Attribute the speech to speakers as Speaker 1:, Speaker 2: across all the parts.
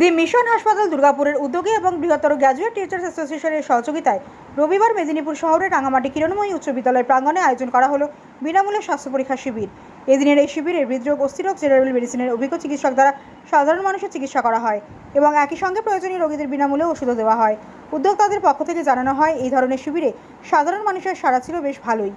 Speaker 1: দি mission হাসপাতাল দুর্গাপুরের উদ্যোগে এবং বৃহত্তর গ্র্যাজুয়েট টিচার্স অ্যাসোসিয়েশনের সহযোগিতায় রবিবার মেদিনীপুর শহরের রাঙামাটি কিরণময়ী উচ্চ বিদ্যালয়ের প্রাঙ্গণে আয়োজন করা হলো বিনামূল্যে স্বাস্থ্য পরীক্ষা শিবির। এদিনের এই শিবিরে হৃদরোগ, অস্থিরোগ, জেনারেল মেডিসিনের অভিজ্ঞ চিকিৎসক দ্বারা সাধারণ মানুষের চিকিৎসা করা হয় এবং একই সঙ্গে প্রয়োজনীয় রোগীদের বিনামূল্যে ওষুধও দেওয়া হয়। উদ্যোক্তাদের পক্ষ থেকে জানানো হয়, এই ধরনের শিবিরে সাধারণ মানুষের সাড়া ছিল বেশ ভালোই।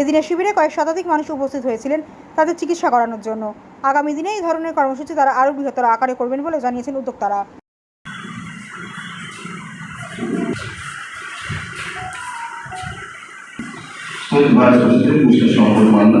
Speaker 1: এদিনের শিবিরে কয়েক শতাধিক মানুষ উপস্থিত হয়েছিলেন তাদের চিকিৎসা করানোর জন্য। আগামী দিনে এই ধরনের কর্মসূচি তারা আরও বৃহত্তর আকারে করবেন বলে জানিয়েছেন উদ্যোক্তারা।
Speaker 2: মান্না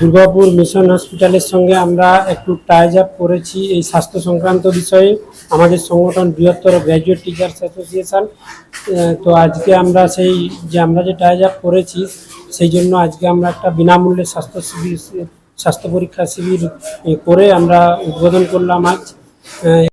Speaker 3: দুর্গাপুর মিশন হসপিটালের সঙ্গে আমরা একটু টাইজ আপ করেছি এই স্বাস্থ্য সংক্রান্ত বিষয়ে। আমাদের সংগঠন বৃহত্তর গ্র্যাজুয়েট টিচার্স অ্যাসোসিয়েশন তো আজকে আমরা সেই যে আমরা যে টাইজ আপ করেছি, সেই জন্য আজকে আমরা একটা বিনামূল্যে স্বাস্থ্য শিবির, স্বাস্থ্য পরীক্ষা শিবির করে আমরা উদ্বোধন করলাম আজ।